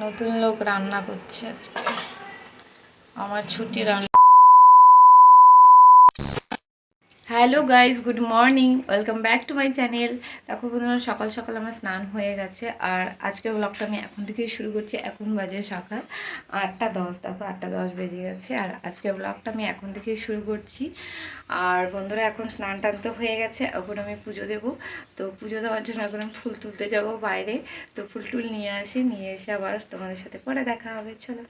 নতুন লোক রান্না করছে আজকে। আমার ছুটি রান্না hello guys good morning, welcome back to my channel. দেখো বন্ধুরা, সকাল সকাল আমার স্নান হয়ে গেছে, আর আজকের ব্লগটা আমি এখন থেকেই শুরু করছি, এখন বাজে সকাল আটটা দশ, দেখো আটটা দশ বেজে গেছে, আর আজকের ব্লগটা আমি এখন থেকেই শুরু করছি। আর বন্ধুরা, এখন স্নান টান তো হয়ে গেছে, এখন আমি পুজো দেব। তো পুজো দেওয়ার জন্য এখন আমি ফুল তুলতে যাব বাইরে, তো ফুল টুল নিয়ে আসি, নিয়ে এসে আবার তোমাদের সাথে পরে দেখা হবে, চলো।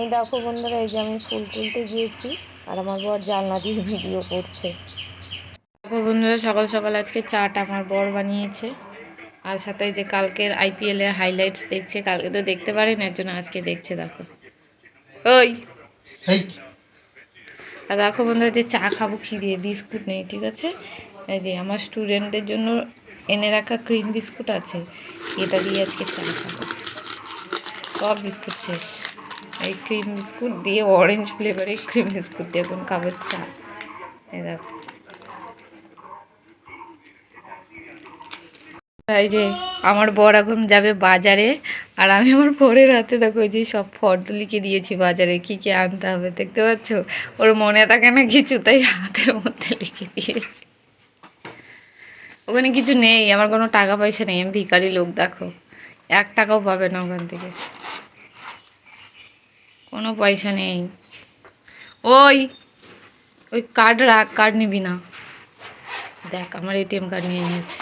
এই দেখো বন্ধুরা, এই যে আমি ফুল তুলতে গিয়েছি। আর আমার বর জানলা দিয়ে ভিডিও করছে। দেখো বন্ধুরা সকাল সকাল আজকে চাটা আমার বর বানিয়েছে। আর সাথে যে কালকের আইপিএল এর হাইলাইটস দেখছে কালকে তো দেখতে পারেন এর জন্য আজকে দেখছে দেখো। ওই! আর দেখো বন্ধুরা যে চা খাব কি দিয়ে বিস্কুট নেই ঠিক আছে? এই যে আমার স্টুডেন্টদের জন্য এনে রাখা ক্রিম বিস্কুট আছে এটা দিয়ে আজকে চা খাব। সব বিস্কুট শেষ। এই ক্রিম বিস্কুট দিয়ে অরেঞ্জ ফ্লেভারের ক্রিম বিস্কুট দিয়ে এখন খাব চা। এই যে আমার বর এখন যাবে বাজারে, আর আমি আমার বরের হাতে দেখো যে সব ফর্দ লিখে দিয়েছি বাজারে, কি কি আনতে হবে দেখতে পাচ্ছ? ওর মনে থাকে না কিছু, তাই হাতের মধ্যে লিখে দিয়েছি। ওখানে কিছু নেই, আমার কোনো টাকা পয়সা নেই, আমি ভিখারি লোক, দেখো। এক টাকাও পাবে না ওখান থেকে। কোনো পয়সা নেই। ওই ওই কার্ড রাখ কার্ড নিবি না। দেখ আমার এটিএম কার্ড নিয়ে নিয়েছে।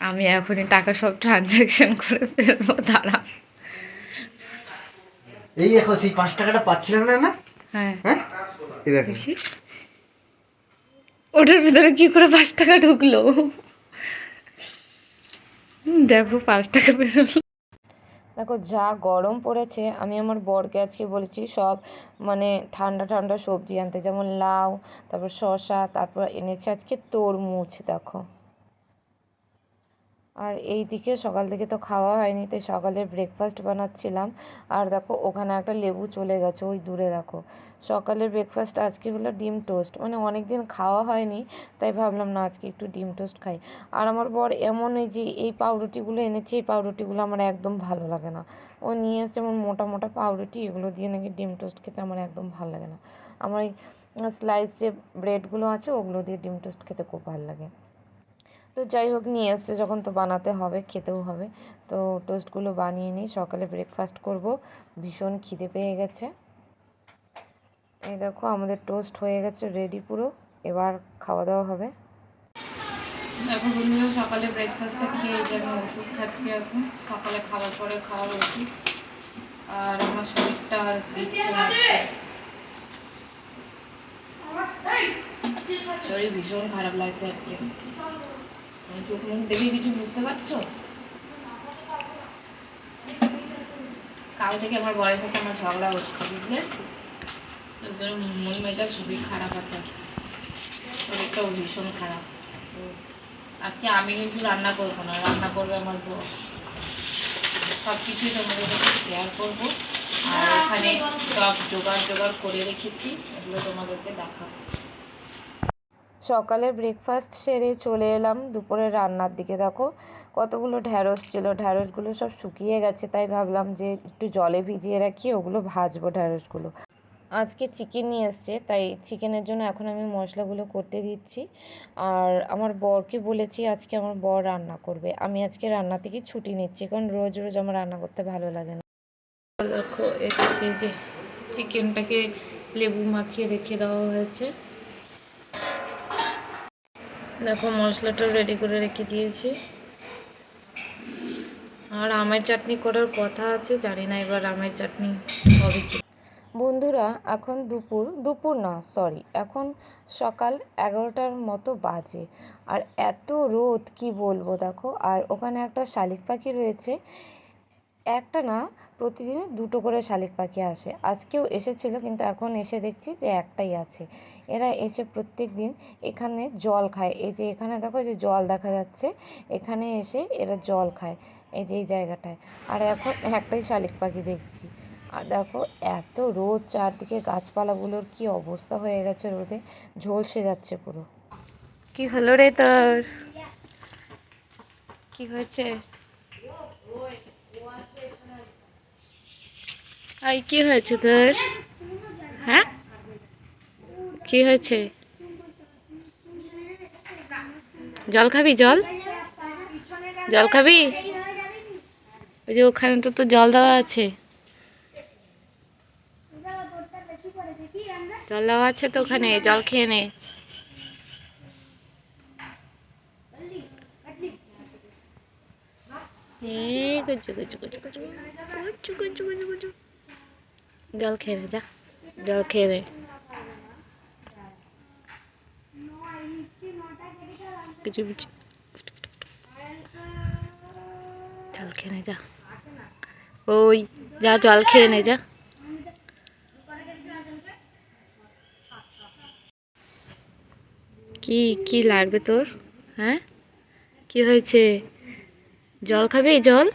আমি এখনই টাকা সব ট্রানজ্যাকশন করে ফেলব দাঁড়া। এই দেখো সেই পাঁচ টাকাটা পাচ্ছিলাম না না? হ্যাঁ। হ্যাঁ? এই দেখো। ওটার ভিতরে কি করে পাঁচ টাকা ঢুকলো? দেখো পাঁচ টাকা বেরোলো। দেখো, যা গরম পড়েছে, আমি আমার বরকে আজকে বলেছি সব মানে ঠান্ডা ঠান্ডা সবজি আনতে। যেমন লাউ, তারপর শসা, তারপর এনেছে আজকে তরমুজ, দেখো। আর এই দিকে সকাল থেকে তো খাওয়া হয়নি, তাই সকালে ব্রেকফাস্ট বানাচ্ছিলাম। আর দেখো, ওখানে একটা লেবু চলে গেছে, ওই দূরে দেখো। সকালের ব্রেকফাস্ট আজকে হলো ডিম টোস্ট মানে অনেক দিন খাওয়া হয়নি, তাই ভাবলাম না আজকে একটু ডিম টোস্ট খাই। আর আমার বর এমন এই যে, এই পাউরুটিগুলো এনেছে, এই পাউরুটিগুলো আমার একদম ভালো লাগে না। ও নিয়ে এসছে যেমন মোটা মোটা পাউরুটি, এগুলো দিয়ে নাকি ডিম টোস্ট খেতে আমার একদম ভালো লাগে না। আমার এই স্লাইস যে ব্রেডগুলো আছে, ওগুলো দিয়ে ডিম টোস্ট খেতে খুব ভালো লাগে। তো যাই হোক নিয়ে এসছে যখন তো বানাতে হবে, খেতেও হবে। তো টোস্টগুলো বানিয়ে নিই, সকালে ব্রেকফাস্ট করব। ভীষণ খিদে পেয়ে গেছে। এই দেখো, আমাদের টোস্ট হয়ে গেছে রেডি পুরো। এবার খাওয়া দাওয়া হবে। দেখো বন্ধুরা, সকালে ব্রেকফাস্টটা খেয়ে যে আমি ওষুধ খাচ্ছি এখন। সকালে খাওয়ার পরে খাওয়া উচিত। আর আমার শরীরটা আর শরীর ভীষণ খারাপ লাগছে আজকে। চোখ মুখ দেখে কিছু বুঝতে পারছ? কাল থেকে আমার বরের সাথে আমার ঝগড়া হচ্ছে, বুঝলে? মন মেজাজ খুবই খারাপ আছে শরীরটাও ভীষণ খারাপ। আজকে আমি কিন্তু রান্না করব না, রান্না করবে আমার বউ। সব কিছুই তোমাদের সাথে শেয়ার করব। আর এখানে সব জোগাড় জোগাড় করে রেখেছি, এগুলো তোমাদেরকে দেখাবো। সকালে ব্রেকফাস্ট সেরে চলে এলাম দুপুরে রান্নার দিকে। দেখো কতগুলো ঢ্যাঁড়স ছিল, ঢ্যাঁড়সগুলো সব শুকিয়ে গেছে, তাই ভাবলাম যে একটু জলে ভিজিয়ে রাখি, ওগুলো ভাজবো ঢ্যাঁড়সগুলো। আজকে চিকেন নিয়ে এসছে, তাই চিকেনের জন্য এখন আমি মশলাগুলো করতে দিচ্ছি। আর আমার বরকে বলেছি আজকে আমার বর রান্না করবে। আমি আজকে রান্না থেকে ছুটি নিচ্ছি, কারণ রোজ রোজ আমার রান্না করতে ভালো লাগে না। দেখো এই যে চিকেনটাকে লেবু মাখিয়ে রেখে দেওয়া হয়েছে। দেখো, মশলাটা রেডি করে রেখে দিয়েছি। আর আমের চাটনি করার কথা আছে, জানি না এবার আমের চাটনি হবে কি। বন্ধুরা, এখন দুপুর দুপুর না সরি এখন সকাল এগারোটার মতো বাজে। আর এত রোদ, কি বলব, দেখো। আর ওখানে একটা শালিক পাখি রয়েছে একটা না, প্রতিদিনই দুটো করে শালিক পাখি আসে। আজকেও এসেছিল, কিন্তু এখন এসে দেখছি যে একটাই আছে। এরা এসে প্রত্যেক দিন এখানে জল খায়। এই যে এখানে দেখো যে জল দেখা যাচ্ছে, এখানে এসে এরা জল খায় এই যে এই জায়গাটায়। আর এখন একটাই শালিক পাখি দেখছি। আর দেখো, এত রোদ, চারদিকে গাছপালাগুলোর কি অবস্থা হয়ে গেছে রোদে। ঝলসে যাচ্ছে পুরো। কি হলো রে তোর? কি হয়েছে? এই কি হয়েছে তোর? হ্যাঁ? কি হয়েছে? জল খাবি, জল? জল খাবি? ওই যে ওখানে তো তো জল দেওয়া আছে। জল দেওয়া আছে তো ওখানে, জল খেয়ে নে। এই গুজু গুজু গুজু গুজু গুজু গুজু গুজু গুজু জল খেয়ে নে যা জল খেয়ে নে গুজু গুজু জল খেয়ে নে যা ওই যা জল খেয়ে নে যা কি কি লাগবে তোর? হ্যাঁ? কি হয়েছে? জল খাবি জল?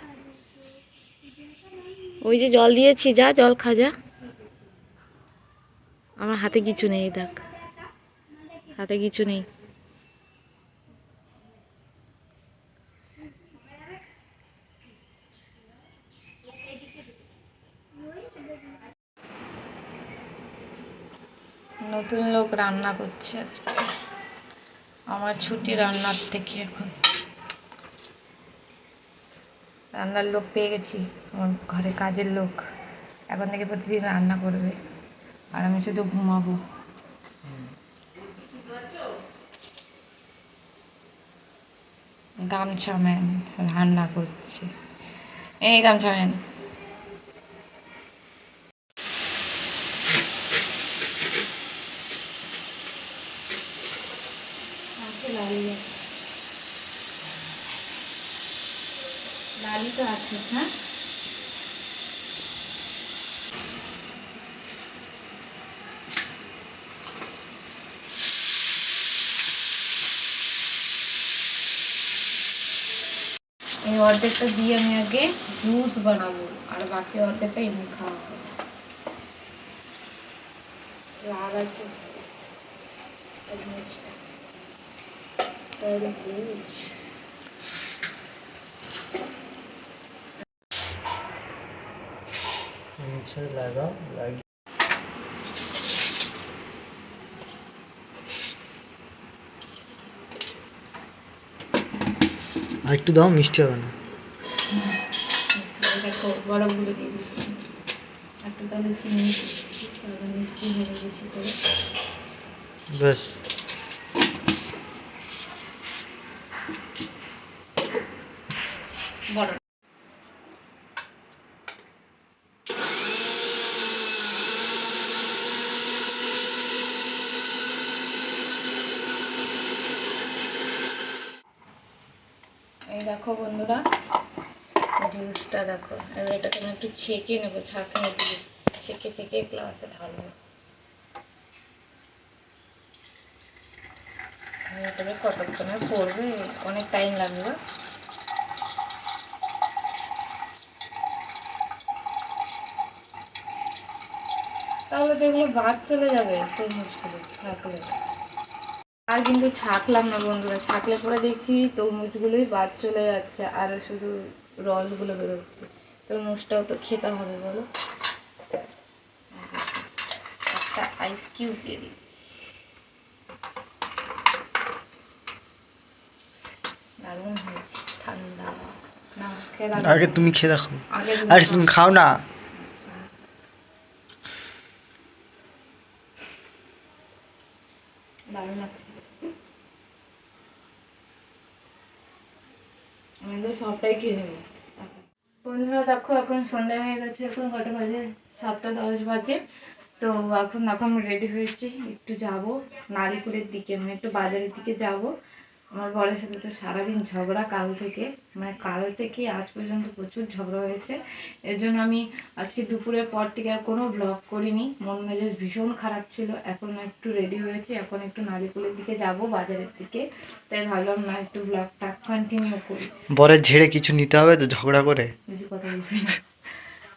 ওই যে জল দিয়েছি, যা, জল খা, যা। আমার হাতে কিছু নেই, দেখ। হাতে কিছু নেই। নতুন লোক রান্না করছে আজকে। আমার ছুটি রান্নার থেকে এখন। রান্নার লোক পেয়ে গেছি, আমার ঘরে কাজের লোক। এখন থেকে প্রতিদিন রান্না করবে। আর আমি শুধু ঘুমাবো। গামছা ম্যান রান্না করছে। এই গামছা ম্যান। লালি তো আছে হ্যাঁ? এই অর্ধেকটা দিয়ে আমি আগে জুস বানাবো আর বাকি অর্ধেকটা এমনি খাওয়া হবে। রাগ আছে। তরমুজটা তরমুজ মিক্সার আর একটু দাও মিষ্টি হবে না। দেখো বরফগুলো দিয়ে দিচ্ছি। একটু তাহলে চিনি দিচ্ছি তাহলে মিষ্টি হবে বেশি করে। ব্যাস বরফ এই দেখো বন্ধুরা জুসটা দেখো, এবার এটাকে আমি একটু ছেঁকে নেব ছাঁকনি দিয়ে ছেঁকে ছেঁকে গ্লাসে ঢালবো। তবে কতক্ষণে পড়বে অনেক টাইম লাগবে তাহলে তো এগুলো বাদ চলে যাবে তরমুজগুলো ছাকলে। আর কিন্তু ছাকলাম না বন্ধুরা, ছাকলে পরে দেখছি তরমুজগুলোই বাদ চলে যাচ্ছে, আর শুধু রসগুলো বেরোচ্ছে। তরমুজটাও তো খেতে হবে বলো। একটা আইস কিউব দিয়ে দিচ্ছি। দারুণ হয়েছে ঠান্ডা। আগে তুমি খেয়ে দেখো আরে তুমি খাও না। দারুণ লাগছে। সবটাই খেয়ে নেব। বন্ধুরা, দেখো, এখন সন্ধ্যা হয়ে গেছে, এখন কটা বাজে? সাতটা দশ বাজে। তো এখন এখন রেডি হয়েছি, একটু যাব, নারীপুরের দিকে মানে একটু বাজারের দিকে যাব। আমার বরের সাথে তো সারাদিন ঝগড়া কাল থেকে। মানে কাল থেকে আজ পর্যন্ত প্রচুর ঝগড়া হয়েছে। এর জন্য আমি আজকে দুপুরের পর থেকে আর কোনো ব্লগ করিনি। মন মেজাজ ভীষণ খারাপ ছিল। এখন একটু রেডি হয়েছি। এখন একটু নালিপুরের দিকে যাব বাজারের দিকে। তাই ভাবলাম না একটু ব্লগটা কন্টিনিউ করি। বরের ঝেড়ে কিছু নিতে হবে তো ঝগড়া করে? বেশি কথা বলবি না।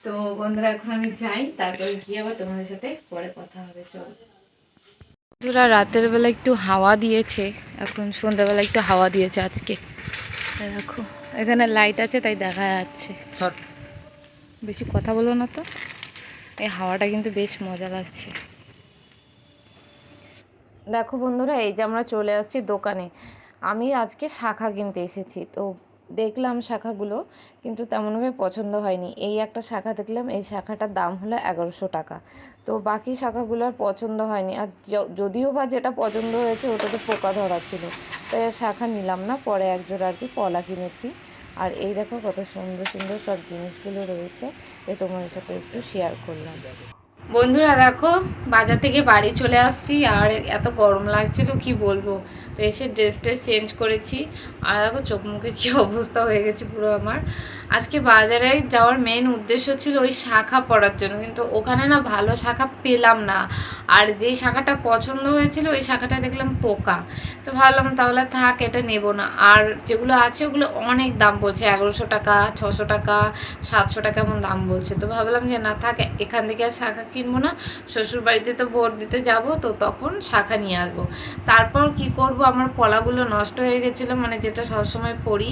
তো বন্ধুরা এখন আমি যাই। তারপরে গিয়ে আবার তোমাদের সাথে পরে কথা হবে। চলো। বন্ধুরা রাতের বেলা একটু হাওয়া দিয়েছে। এখন সন্ধ্যাবেলা একটু হাওয়া দিয়েছে আজকে। দেখো এখানে লাইট আছে তাই দেখা যাচ্ছে। বেশি কথা বলো না তো। এই হাওয়াটা কিন্তু বেশ মজা লাগছে। দেখো বন্ধুরা এই যে আমরা চলে আসছি দোকানে। আমি আজকে শাখা কিনতে এসেছি তো দেখলাম শাখাগুলো, কিন্তু তেমনভাবে পছন্দ হয়নি। এই একটা শাখা দেখলাম, এই শাখাটার দাম হলো এগারোশো টাকা। তো বাকি শাখাগুলো আর পছন্দ হয়নি। আর যদিও বা যেটা পছন্দ হয়েছে, ওটাতে পোকা ধরা ছিল। তাই শাখা নিলাম না, পরে একজোড়া আর কি পলা কিনেছি। আর এই দেখো কত সুন্দর সুন্দর সব জিনিসগুলো রয়েছে, এ তোমাদের সাথে একটু শেয়ার করলাম। বন্ধুরা দেখো, বাজার থেকে বাড়ি চলে আসছি, আর এত গরম লাগছিল কি বলব? তো এসে ড্রেস ট্রেস চেঞ্জ করেছি। আর দেখো, চোখ মুখে কী অবস্থা হয়ে গেছে পুরো আমার। আজকে বাজারে যাওয়ার মেন উদ্দেশ্য ছিল ওই শাখা পড়ার জন্য, কিন্তু ওখানে না ভালো শাখা পেলাম না। আর যেই শাখাটা পছন্দ হয়েছিল, ওই শাখাটা দেখলাম পোকা। তো ভাবলাম তাহলে থাক, এটা নেব না। আর যেগুলো আছে, ওগুলো অনেক দাম বলছে, এগারোশো টাকা, ছশো টাকা, সাতশো টাকা এমন দাম বলছে। তো ভাবলাম যে না থাক, এখান থেকে আর শাখা কিনবো না। শ্বশুর বাড়িতে তো ভোট দিতে যাব, তো তখন শাখা নিয়ে আসব। তারপর কি করব? আমার পলাগুলো নষ্ট হয়ে গেছিল মানে যেটা সবসময় পরি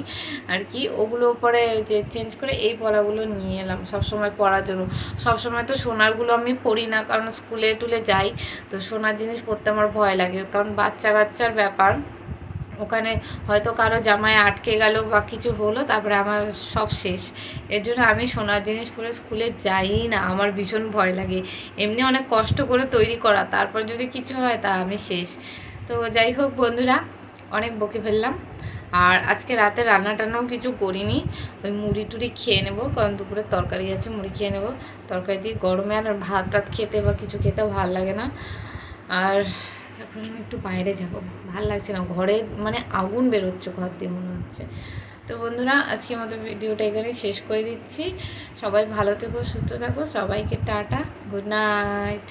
আর কি, ওগুলো পরে যে চেঞ্জ করে এই পড়াগুলো নিয়ে এলাম সবসময় পরার জন্য। সবসময় তো সোনারগুলো আমি পরি না, কারণ স্কুলে টুলে যাই, তো সোনার জিনিস পড়তে আমার ভয় লাগে। কারণ বাচ্চা কাচ্চার ব্যাপার, ওখানে হয়তো কারও জামায় আটকে গেল বা কিছু হলো, তারপরে আমার সব শেষ। এর জন্য আমি সোনার জিনিস পরে স্কুলে যাই না, আমার ভীষণ ভয় লাগে। এমনি অনেক কষ্ট করে তৈরি করা, তারপর যদি কিছু হয় তা আমি শেষ। তো যাই হোক বন্ধুরা, অনেক বকে ফেললাম। আর আজকে রাতে রান্না টান্নাও কিছু করিনি। ওই মুড়ি টুড়ি খেয়ে নেব, কারণ দুপুরে তরকারি আছে, মুড়ি খেয়ে নেব। তরকারি দিয়ে গরমে আর ভাত টাত খেতে বা কিছু খেতে ভালো লাগে না। আর এখন একটু বাইরে যাব, ভালো লাগছে না। ঘরে মানে আগুন বেরোচ্ছে ঘর দিয়ে মনে হচ্ছে। তো বন্ধুরা, আজকের মতো ভিডিওটা এখানে শেষ করে দিচ্ছি। সবাই ভালো থেকো, সুস্থ থাকো, সবাইকে টাটা, গুড নাইট।